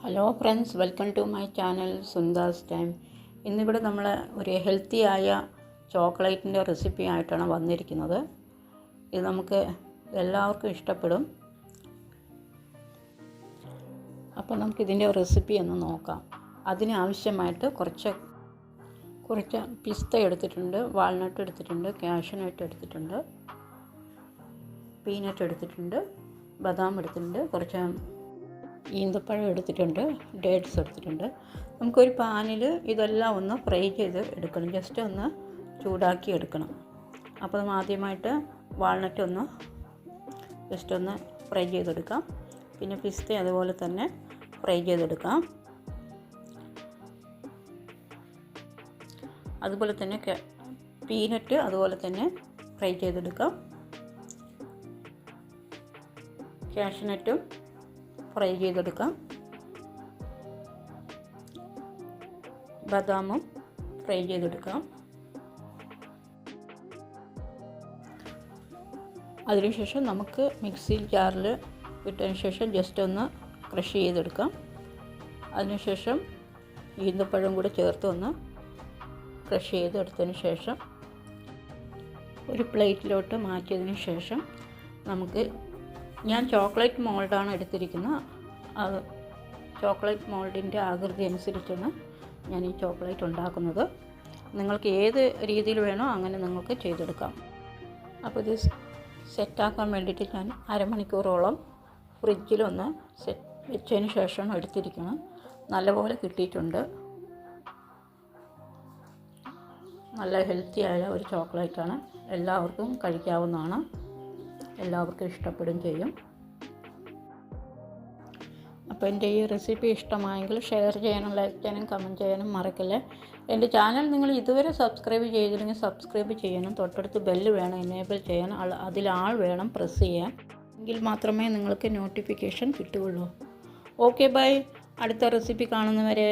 Hello friends welcome to my channel Sundas time ഇന്നിവിടെ നമ്മൾ ഒരു ഹെൽത്തി ആയ ചോക്ലേറ്റിന്റെ റെസിപ്പി ആയിട്ടാണ് വന്നിരിക്കുന്നത്. ഇത് നമുക്ക് എല്ലാവർക്കും ഇഷ്ടപ്പെടും. അപ്പോൾ നമുക്കിതിന്റെ റെസിപ്പി ഒന്ന് നോക്കാം. അതിനാവശ്യമായിട്ട് കുറച്ച് കുറച്ച് പിസ്ത എടുത്തിട്ടുണ്ട് വാൾനട്ട് എടുത്തിട്ടുണ്ട് കാഷ്യനട്ട് എടുത്തിട്ടുണ്ട് പീനട്ട് എടുത്തിട്ടുണ്ട് ബദാം എടുത്തിട്ടുണ്ട് കുറച്ച് ഈന്തപ്പഴം എടുത്തിട്ടുണ്ട് ഡേറ്റ്സ് എടുത്തിട്ടുണ്ട്. നമുക്കൊരു പാനിൽ ഇതെല്ലാം ഒന്ന് ഫ്രൈ ചെയ്ത് എടുക്കണം. ജസ്റ്റ് ഒന്ന് ചൂടാക്കി എടുക്കണം. അപ്പോൾ നമ്മൾ ആദ്യമായിട്ട് വാൾനട്ട് ഒന്ന് ജസ്റ്റ് ഒന്ന് ഫ്രൈ ചെയ്തെടുക്കാം. പിന്നെ പിസ്ത അതുപോലെ തന്നെ ഫ്രൈ ചെയ്തെടുക്കാം. അതുപോലെ തന്നെ പീനട്ട് അതുപോലെ തന്നെ ഫ്രൈ ചെയ്തെടുക്കാം. കാഷ്നട്ടും ഫ്രൈ ചെയ്തെടുക്കാം. ബദാമും ഫ്രൈ ചെയ്തെടുക്കാം. അതിനുശേഷം നമുക്ക് മിക്സിയിൽ ജാറിൽ ഇട്ടതിന് ശേഷം ജസ്റ്റ് ഒന്ന് ക്രഷ് ചെയ്തെടുക്കാം. അതിനുശേഷം ഈന്തപ്പഴം കൂടെ ചേർത്ത് ഒന്ന് ക്രഷ് ചെയ്തെടുത്തതിന് ശേഷം ഒരു പ്ലേറ്റിലോട്ട് മാറ്റിയതിന് ശേഷം നമുക്ക് ഞാൻ ചോക്ലേറ്റ് മോൾഡാണ് എടുത്തിരിക്കുന്നത്. ചോക്ലേറ്റ് മോൾഡിന്റെ ആകൃതി അനുസരിച്ചാണ് ഞാൻ ഈ ചോക്ലേറ്റ് ഉണ്ടാക്കുന്നത്. നിങ്ങൾക്ക് ഏത് രീതിയിൽ വേണോ അങ്ങനെ നിങ്ങൾക്ക് ചെയ്തെടുക്കാം. അപ്പോൾ ഇത് സെറ്റാക്കാൻ വേണ്ടിയിട്ട് ഞാൻ അരമണിക്കൂറോളം ഫ്രിഡ്ജിലൊന്ന് സെറ്റ് വെച്ചതിന് ശേഷം എടുത്തിരിക്കണം നല്ലപോലെ കിട്ടിയിട്ടുണ്ട്. നല്ല ഹെൽത്തിയായ ഒരു ചോക്ലേറ്റാണ്. എല്ലാവർക്കും കഴിക്കാവുന്നതാണ്. എല്ലാവർക്കും ഇഷ്ടപ്പെടുകയും ചെയ്യും. അപ്പോൾ എന്റെ ഈ റെസിപ്പി ഇഷ്ടമായെങ്കിൽ ഷെയർ ചെയ്യാനും ലൈക്ക് ചെയ്യാനും കമന്റ് ചെയ്യാനും മറക്കല്ലേ. എന്റെ ചാനൽ നിങ്ങൾ ഇതുവരെ സബ്സ്ക്രൈബ് ചെയ്തില്ലെങ്കിൽ സബ്സ്ക്രൈബ് ചെയ്യണം. തൊട്ടടുത്ത് ബെല്ല് വേണം എനേബിൾ ചെയ്യാൻ. അതിൽ ആൾ വേണം പ്രസ് ചെയ്യാൻ. എങ്കിൽ മാത്രമേ നിങ്ങൾക്ക് നോട്ടിഫിക്കേഷൻ കിട്ടുകയുള്ളൂ. Okay bye. അടുത്ത റെസിപ്പി കാണുന്നവരെ.